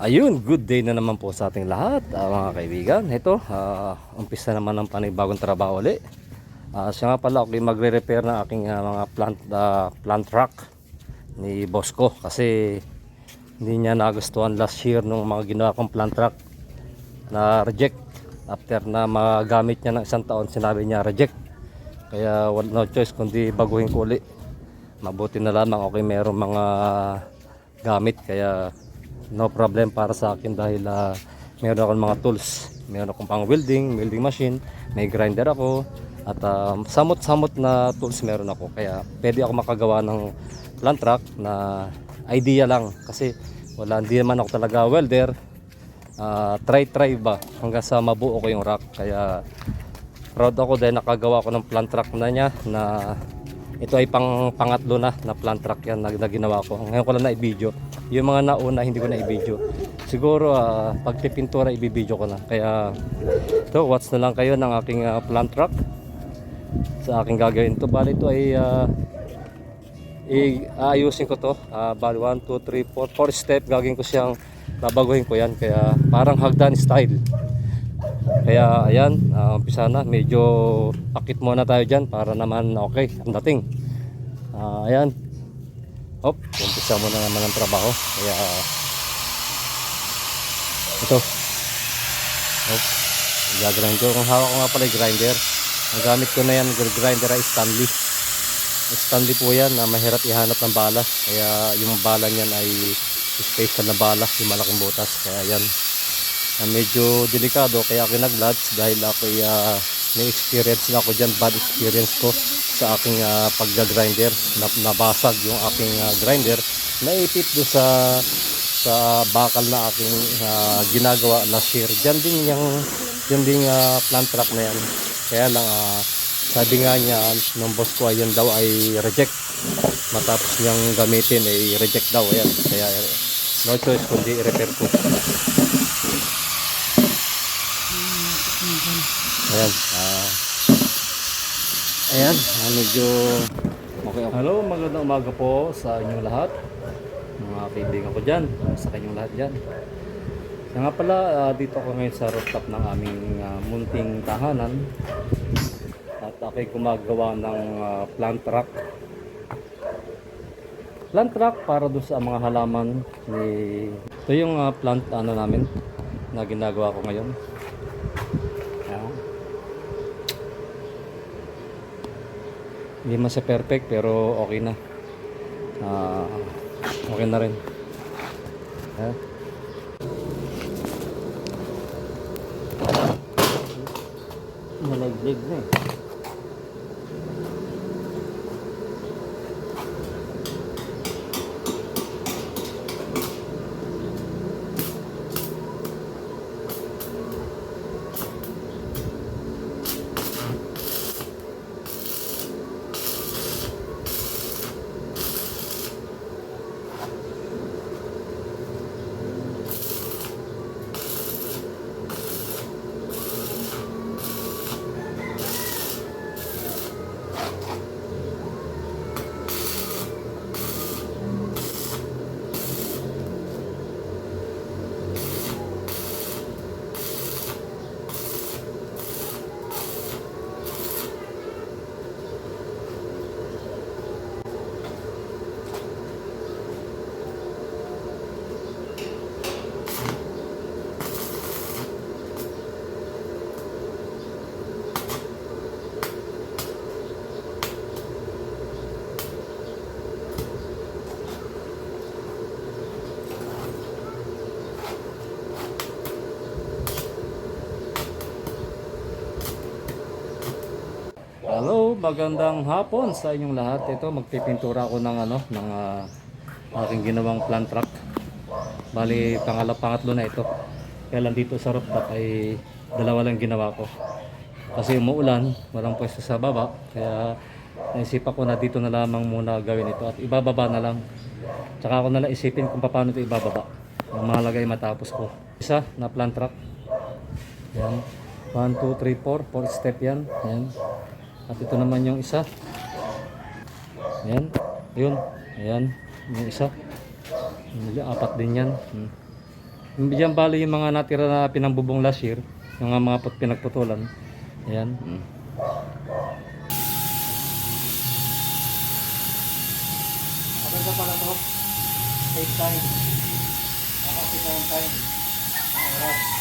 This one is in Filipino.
Ayun, good day na naman po sa ating lahat, ah, mga kaibigan. Ito, ah, umpisa naman ng panibagong trabaho uli. Ah, siya nga pala, ako magre-repair ng aking ah, mga plant, ah, plant rack ni boss kasi hindi niya nagustuhan last year nung mga ginawa kong plant rack na reject. After na magamit niya ng isang taon, sinabi niya reject. Kaya wala no choice kundi baguhin ko uli. Mabuti na lamang okay meron mga gamit kaya no problem para sa akin dahil ah, meron akong mga tools. Meron akong pang welding, welding machine, may grinder ako at ah, samot-samot na tools meron ako. Kaya pwede ako makagawa ng plant rack na idea lang kasi wala hindi naman ako talaga welder. Ah, try try ba hanggang sa mabuo ko yung rack. Kaya proud ako dahil nakagawa ko ng plant rack na niya na ito ay pang pangatlo na na plant rack yan na, na ginawa ko. Ngayon ko lang na i-video. Yung mga nauna hindi ko na i-video. Siguro ah, pagpipintura i-video ko na. Kaya ito watch na lang kayo ng aking ah, plant rack sa aking gagawin to. Bali ito ay ah, i- aayusin ko to. Ah, bali 1 2 3 4 4 step gagawin ko siyang babaguhin ko yan kaya parang hagdan style. Kaya ayan, uh, umpisa na. Medyo pakit muna tayo dyan para naman okay ang dating. Ah, ayan. Hop, umpisa muna naman ang trabaho. Kaya ah, ito. Hop. Gagrind ko. Kung hawak ko nga pala grinder. Ang gamit ko na yan, grinder ay Stanley. Stanley po yan na mahirap ihanap ng bala. Kaya yung bala niyan ay special na bala, yung malaking butas. Kaya yan na medyo delikado kaya ako naglads dahil ako uh, may experience na ako dyan bad experience ko sa aking uh, pagga-grinder na, nabasag yung aking ah, grinder. Naipit do sa sa bakal na aking ah, ginagawa last year dyan din yung yung ding ah, plant track na yan. Kaya lang ah, sabi nga niya ng boss ko ayun daw ay reject. Matapos niyang gamitin ay reject daw. Ayan kaya eh, no choice kundi i-repair ko Ayan. ah ayan. ah, medyo okay, okay. Hello, magandang umaga po sa inyong lahat. Mga kaibigan ko dyan. Sa kanyang lahat dyan. Kaya nga pala, ah, dito ako ngayon sa rooftop ng aming ah, munting tahanan. At ako'y gumagawa ng ah, plant rack. Plant rack para doon sa mga halaman ni... Ito yung ah, plant ano namin na ginagawa ko ngayon. Hindi man siya perfect pero okay na. Ah, okay na rin. Ayan. Nalaglig na eh. Hello, magandang hapon sa inyong lahat. Ito magpipintura ako ng ano, ng ah, aking ginawang plant truck. Bali, pangala pangatlo na ito. Kaya lang dito sa rooftop ay dalawa lang ginawa ko. Kasi umuulan, walang pwesto sa baba. Kaya naisipan ko na dito na lamang muna gawin ito at ibababa na lang. Tsaka ako na lang isipin kung paano ito ibababa. Ang mahalaga matapos ko. Isa na plant truck. Yan. 1, 2, 3, 4. 4 step yan. Yan. At ito naman yung isa. Ayan. Yun. Ayan. Yung isa. Apat din yan. Hmm. Diyan bali yung mga natira na pinambubong last year, yung mga, mga put- pinagputulan. Ayan. Mm. Maganda pala to. Save time. Nakakita ng time. Ah, oras.